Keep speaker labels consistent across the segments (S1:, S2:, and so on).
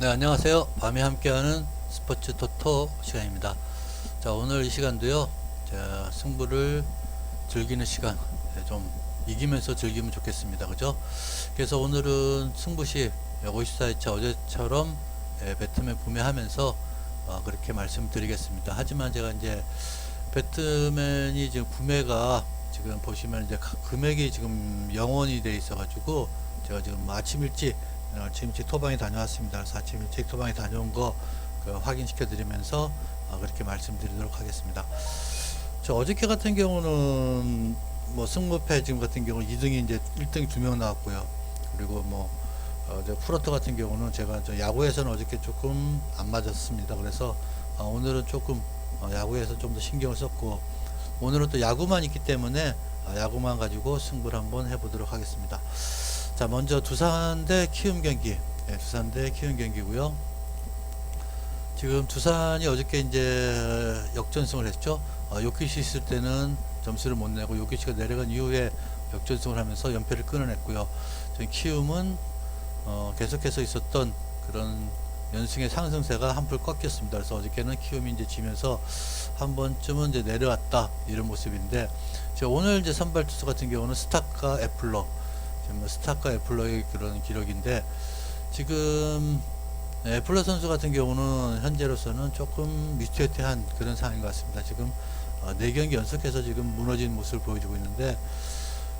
S1: 네, 안녕하세요. 밤에 함께하는 스포츠 토토 시간입니다. 자, 오늘 이 시간도요, 자, 승부를 즐기는 시간, 네, 좀 이기면서 즐기면 좋겠습니다. 그죠? 그래서 오늘은 승부시 54회차 어제처럼 예, 배트맨 구매하면서 어, 그렇게 말씀드리겠습니다. 하지만 제가 이제 배트맨이 지금 구매가 지금 보시면 이제 가- 금액이 지금 영원이 돼 있어 가지고 제가 지금 아침 일찍 어, 아침 일찍 토방에 다녀왔습니다. 그래서 아침 일찍 토방에 다녀온 거 그, 확인시켜 드리면서 어, 그렇게 말씀드리도록 하겠습니다. 저 어저께 같은 경우는 뭐 승무패 지금 같은 경우 2등이 이제 1등이 두명 나왔고요. 그리고 뭐 어, 저 프로토 같은 경우는 제가 저 야구에서는 어저께 조금 안 맞았습니다. 그래서 어, 오늘은 조금 어, 야구에서 좀 더 신경을 썼고 오늘은 또 야구만 있기 때문에 어, 야구만 가지고 승부를 한번 해보도록 하겠습니다. 자 먼저 두산 대 키움 경기 예, 두산 대 키움 경기고요. 지금 두산이 어저께 이제 역전승을 했죠. 어, 요키시 있을 때는 점수를 못 내고 요키시가 내려간 이후에 역전승을 하면서 연패를 끊어냈고요. 지금 키움은 어, 계속해서 있었던 그런 연승의 상승세가 한풀 꺾였습니다. 그래서 어저께는 키움이 이제 지면서 한 번쯤은 이제 내려왔다 이런 모습인데 오늘 이제 선발 투수 같은 경우는 스타카 애플러 지금 뭐 스타카 애플러의 그런 기록인데 지금 네, 애플러 선수 같은 경우는 현재로서는 조금 미스테이트한 그런 상황인 것 같습니다. 지금 어, 4경기 연속해서 지금 무너진 모습을 보여주고 있는데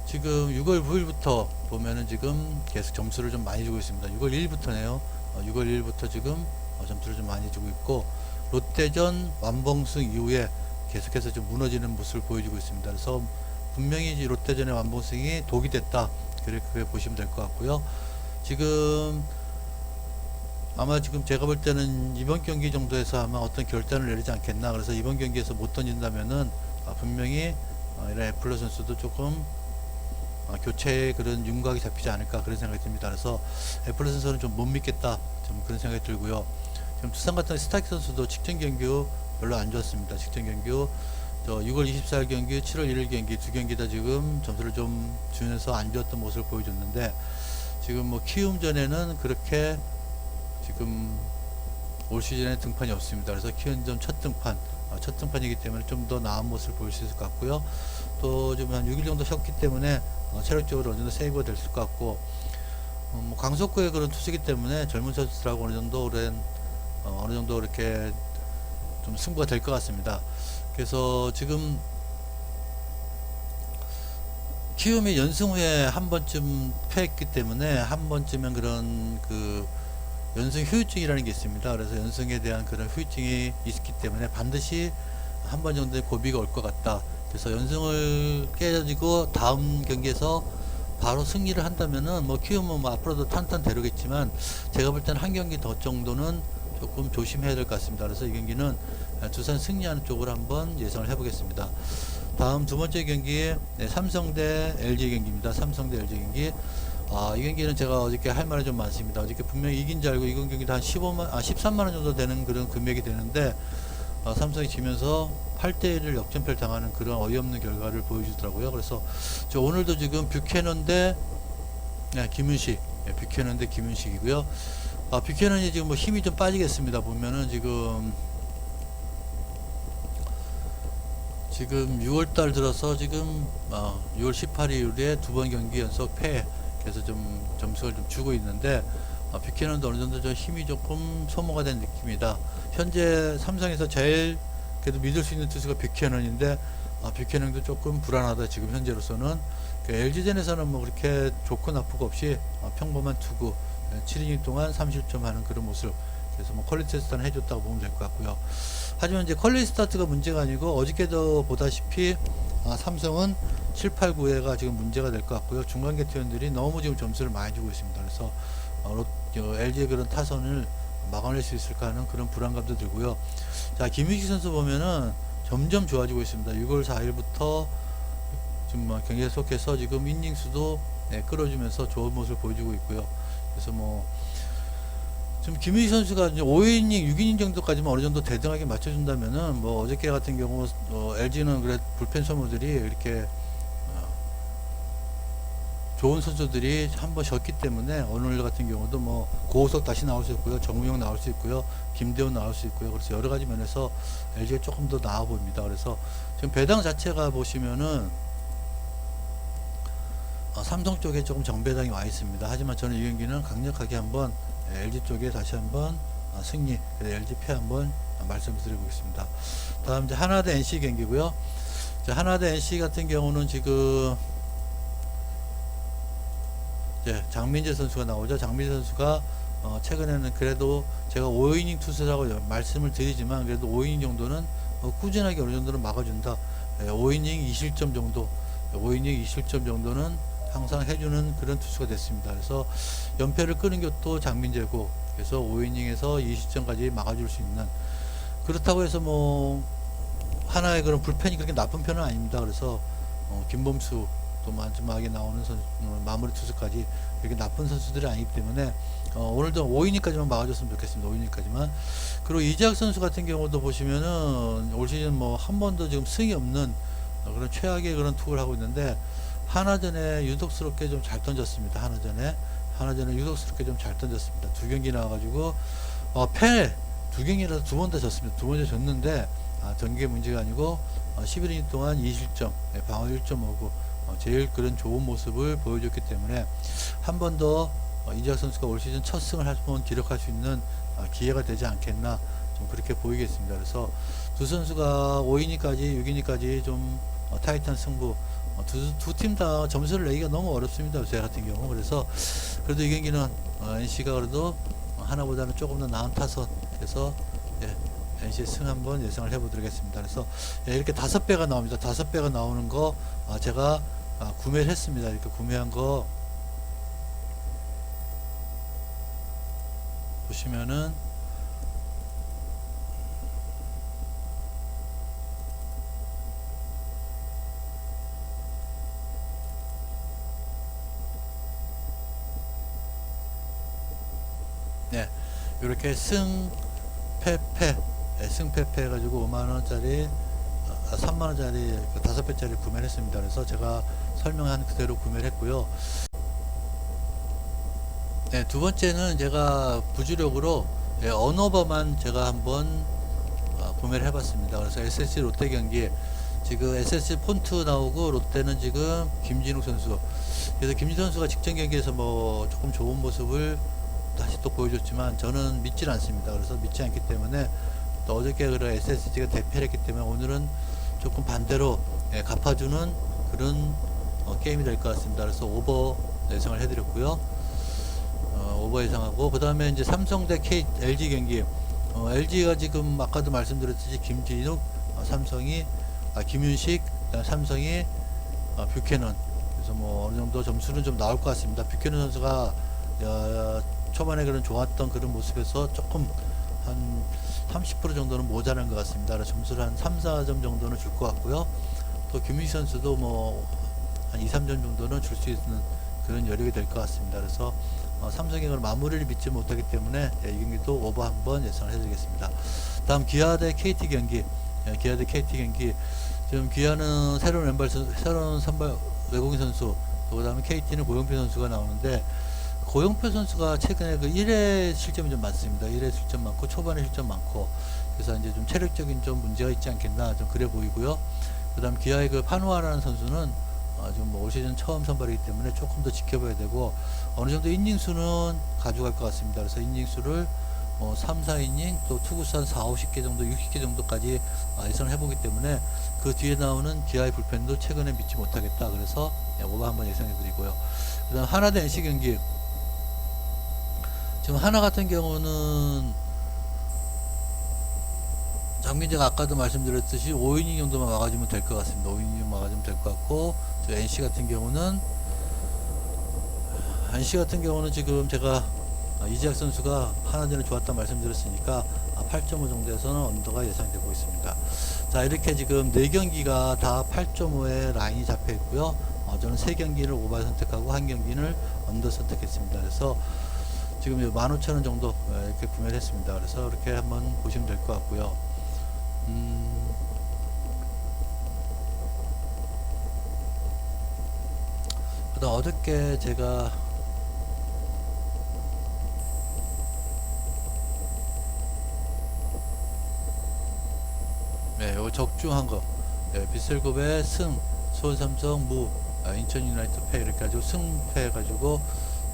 S1: 지금 6월 9일부터 보면은 지금 계속 점수를 좀 많이 주고 있습니다. 6월 1일부터네요. 어, 6월 1일부터 지금 어, 점수를 좀 많이 주고 있고 롯데전 완봉승 이후에 계속해서 좀 무너지는 모습을 보여주고 있습니다. 그래서 분명히 롯데전의 완봉승이 독이 됐다. 그렇게 보시면 될 것 같고요. 지금 아마 지금 제가 볼 때는 이번 경기 정도에서 아마 어떤 결단을 내리지 않겠나. 그래서 이번 경기에서 못 던진다면은 아, 분명히 어, 이런 애플러 선수도 조금 어, 교체의 그런 윤곽이 잡히지 않을까 그런 생각이 듭니다. 그래서 애플러 선수는 좀 못 믿겠다. 좀 그런 생각이 들고요. 지금 두산 같은 스타키 선수도 직전 경기 별로 안 좋았습니다. 직전 경기 저 6월 24일 경기, 7월 1일 경기 두 경기 다 지금 점수를 좀 주면서 안 좋았던 모습을 보여줬는데 지금 뭐 키움전에는 그렇게 지금 올 시즌에 등판이 없습니다. 그래서 키움전 첫 등판, 어, 첫 등판이기 때문에 좀 더 나은 모습을 보일 수 있을 것 같고요. 또좀한 6일 정도 쉬었기 때문에 어, 체력적으로 어느 정도 세이브가 될 것 같고 어, 뭐 강속구의 그런 투수기 때문에 젊은 선수들하고 어느 정도 오랜 어, 어느 정도 이렇게 좀 승부가 될 것 같습니다. 그래서 지금 키움이 연승 후에 한 번쯤 패했기 때문에 한 번쯤은 그런 그 연승 후유증이라는 게 있습니다. 그래서 연승에 대한 그런 후유증이 있기 때문에 반드시 한 번 정도의 고비가 올 것 같다. 그래서 연승을 깨지고 다음 경기에서 바로 승리를 한다면은 뭐 키움은 뭐 앞으로도 탄탄 대로겠지만 제가 볼 때는 한 경기 더 정도는 조금 조심해야 될 것 같습니다. 그래서 이 경기는 두산 승리하는 쪽으로 한번 예상을 해보겠습니다. 다음 두 번째 경기 네, 삼성 대 LG 경기입니다. 삼성 대 LG 경기. 아, 이 경기는 제가 어저께 할 말이 좀 많습니다. 어저께 분명히 이긴 줄 알고 이건 경기도 한 15만, 아, 13만 원 정도 되는 그런 금액이 되는데 어, 삼성이 지면서 8대 1을 역전패를 당하는 그런 어이없는 결과를 보여주더라고요. 그래서 저 오늘도 지금 뷰캐넌 대 네, 김윤식, 네, 뷰캐넌 대 김윤식이고요. 아, 뷰캐넌이 지금 뭐 힘이 좀 빠지겠습니다. 보면은 지금 지금 6월달 들어서 지금 어, 6월 18일에 두 번 경기 연속 패 그래서 좀 점수를 좀 주고 있는데 어, 뷰캐넌도 어느 정도 좀 힘이 조금 소모가 된 느낌이다. 현재 삼성에서 제일 그래도 믿을 수 있는 투수가 뷰캐넌인데 아, 뷰캐넌도 조금 불안하다 지금 현재로서는 그 LG전에서는 뭐 그렇게 좋고 나쁘고 없이 어, 평범한 투구 7이닝 동안 30점 하는 그런 모습 그래서 뭐 퀄리티 테스트는 해줬다고 보면 될 것 같고요. 하지만 이제 퀄리티 스타트가 문제가 아니고 어저께도 보다시피 아, 삼성은 7, 8, 9회가 지금 문제가 될 것 같고요. 중간 개투원들이 너무 지금 점수를 많이 주고 있습니다. 그래서 어, 롯- 어, LG의 그런 타선을 막아낼 수 있을까 하는 그런 불안감도 들고요. 자, 김유식 선수 보면은 점점 좋아지고 있습니다. 6월 4일부터 지금 뭐 경기에 속해서 지금 이닝 수도 네, 끌어주면서 좋은 모습을 보여주고 있고요. 그래서 뭐 지금 김유희 선수가 이제 5이닝, 6이닝 정도까지만 어느 정도 대등하게 맞춰준다면은 뭐 어저께 같은 경우 어, LG는 그래 불펜 소모들이 이렇게 어, 좋은 선수들이 한번 쉬었기 때문에 오늘 같은 경우도 뭐 고우석 다시 나올 수 있고요. 정우영 나올 수 있고요. 김대훈 나올 수 있고요. 그래서 여러 가지 면에서 LG가 조금 더 나아 보입니다. 그래서 지금 배당 자체가 보시면은 어, 삼성 쪽에 조금 정배당이 와 있습니다. 하지만 저는 이 경기는 강력하게 한번 LG 쪽에 다시 한번 어, 승리, LG 패 한번 어, 말씀을 드려보겠습니다. 다음 이제 하나 대 NC 경기고요. 이제 하나 대 NC 같은 경우는 지금 이제 장민재 선수가 나오죠. 장민재 선수가 어, 최근에는 그래도 제가 5이닝 투수라고 여- 말씀을 드리지만 그래도 5이닝 정도는 어, 꾸준하게 어느 정도는 막아준다. 예, 5이닝 2실점 정도, 5이닝 2실점 정도는 항상 해주는 그런 투수가 됐습니다. 그래서 연패를 끄는 것도 장민재고, 그래서 5이닝에서 2실점까지 막아줄 수 있는 그렇다고 해서 뭐 하나의 그런 불펜이 그렇게 나쁜 편은 아닙니다. 그래서 어, 김범수 또 마지막에 나오는 선수, 어, 마무리 투수까지 그렇게 나쁜 선수들이 아니기 때문에 어, 오늘도 5이닝까지만 막아줬으면 좋겠습니다. 5이닝까지만. 그리고 이재학 선수 같은 경우도 보시면은 올 시즌 뭐 한 번도 지금 승이 없는 어, 그런 최악의 그런 투구를 하고 있는데 하나전에 유독스럽게 좀 잘 던졌습니다. 하나전에 하나전에 유독스럽게 좀 잘 던졌습니다. 두 경기 나와가지고 어, 패두 경기라서 두번다 졌습니다. 두번다 졌는데 아, 전개 문제가 아니고 어, 11이닝 동안 2실점, 예, 방어 1.5고 어, 제일 그런 좋은 모습을 보여줬기 때문에 한 번더 어, 이재학 선수가 올 시즌 첫 승을 한번 기록할 수 있는 어, 기회가 되지 않겠나 좀 그렇게 보이겠습니다. 그래서 두 선수가 5이닝까지 6이닝까지 좀 어, 타이트한 승부 어, 두 팀 다 점수를 내기가 너무 어렵습니다. 제 같은 경우 그래서 그래도 이 경기는 어, NC가 그래도 어, 하나보다는 조금 더 나은 타선에서 예, NC 승 한번 예상을 해보도록 하겠습니다. 그래서 예, 이렇게 다섯 배가 나옵니다. 다섯 배가 나오는 거 아, 제가 아, 구매를 했습니다. 이렇게 구매한 거 보시면은 네 이렇게 승패패 네, 승패패 해가지고 5만원짜리 아, 3만원짜리 그 다섯 배짜리 구매를 했습니다 그래서 제가 설명한 그대로 구매를 했고요 네, 두 번째는 제가 부주력으로 예, 언어버만 제가 한번 어, 구매를 해봤습니다. 그래서 SSC 롯데 경기 지금 SSC 폰트 나오고 롯데는 지금 김진욱 선수. 그래서 김진욱 선수가 직전 경기에서 뭐 조금 좋은 모습을 다시 또 보여줬지만 저는 믿질 않습니다. 그래서 믿지 않기 때문에 또 어저께 그런 SSG가 대패를 했기 때문에 오늘은 조금 반대로 예, 갚아주는 그런 어, 게임이 될 것 같습니다. 그래서 오버 예상을 해드렸고요. 어, 오버 예상하고 그 다음에 이제 삼성 대 K, LG 경기 어, LG가 지금 아까도 말씀드렸듯이 김진욱 어, 삼성이 아, 김윤식 삼성이 어, 뷰캐넌 그래서 뭐 어느 정도 점수는 좀 나올 것 같습니다 뷰캐넌 선수가 어, 초반에 그런 좋았던 그런 모습에서 조금 한 30% 정도는 모자란 것 같습니다 점수를 한 3, 4점 정도는 줄 것 같고요 또 김윤식 선수도 뭐 한 2, 3점 정도는 줄 수 있는 그런 여력이 될 것 같습니다 그래서 어, 그걸 마무리를 믿지 못하기 때문에 예, 이 경기도 오버 한번 예상을 해드리겠습니다. 다음 기아 대 KT 경기, 예, 기아 대 KT 경기. 지금 기아는 새로운 왼발 선, 새로운 선발 외국인 선수, 또 그다음에 KT는 고영표 선수가 나오는데 고영표 선수가 최근에 그 1회 실점이 좀 많습니다. 1회 실점 많고 초반에 실점 많고 그래서 이제 좀 체력적인 좀 문제가 있지 않겠나 좀 그래 보이고요. 그다음 기아의 그 파누아라는 선수는 어, 지금 뭐올 시즌 처음 선발이기 때문에 조금 더 지켜봐야 되고 어느 정도 이닝 수는 가져갈 것 같습니다. 그래서 이닝 수를 뭐 3, 4이닝 또 투구수 한 4, 50개 정도, 60개 정도까지 아, 예상을 해보기 때문에 그 뒤에 나오는 기아의 불펜도 최근에 믿지 못하겠다. 그래서 예, 오버 한번 예상해 드리고요. 그 다음 하나 대 NC 경기. 지금 하나 같은 경우는 장민재가 아까도 말씀드렸듯이 5이닝 정도만 막아주면 될 것 같습니다. 5이닝 막아주면 될 것 같고 저 NC 같은 경우는 NC 같은 경우는 지금 제가 아, 이재학 선수가 하나 전에 좋았다 말씀드렸으니까 8.5 정도에서는 언더가 예상되고 있습니다. 자 이렇게 지금 4경기가 다 8.5의 라인이 잡혀 있고요. 어, 저는 3경기를 오버 선택하고 한 경기를 언더 선택했습니다. 그래서 지금 15,000원 정도 어, 이렇게 구매를 했습니다. 그래서 이렇게 한번 보시면 될 것 같고요. 음, 그 그다음 어저께 제가 네, 요 적중한 거. 네, 비슬급의 승, 서울 삼성, 무, 아, 인천 유나이트 패 이렇게 가지고 승패 해가지고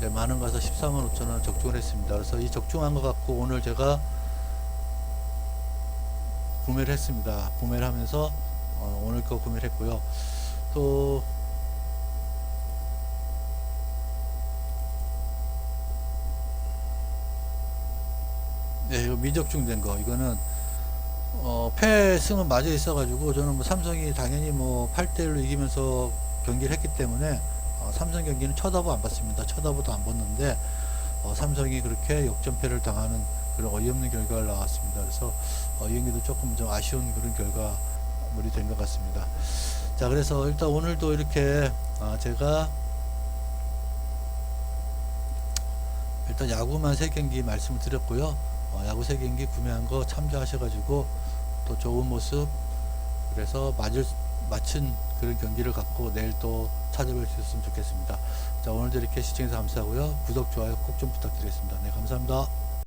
S1: 네, 많은 가서 14만 5천 원 적중을 했습니다. 그래서 이 적중한 거 갖고 오늘 제가 구매를 했습니다. 구매를 하면서 어, 오늘 거 구매를 했고요. 또 네, 이거 미적중된 거 이거는 어, 패승은 맞아 있어가지고 저는 뭐 삼성이 당연히 뭐 8대1로 이기면서 경기를 했기 때문에 어, 삼성 경기는 쳐다보 안 봤습니다. 쳐다보도 안 봤는데 어, 삼성이 그렇게 역전패를 당하는 그런 어이없는 결과가 나왔습니다. 그래서 어, 이 경기도 조금 좀 아쉬운 그런 결과물이 된 것 같습니다. 자, 그래서 일단 오늘도 이렇게 아, 제가 일단 야구만 세 경기 말씀을 드렸고요. 어, 야구 세 경기 구매한 거 참조하셔가지고 또 좋은 모습 그래서 맞을 맞춘 그런 경기를 갖고 내일 또 찾아뵐 수 있으면 좋겠습니다. 자 오늘도 이렇게 시청해서 감사하고요. 구독 좋아요 꼭 좀 부탁드리겠습니다. 네 감사합니다.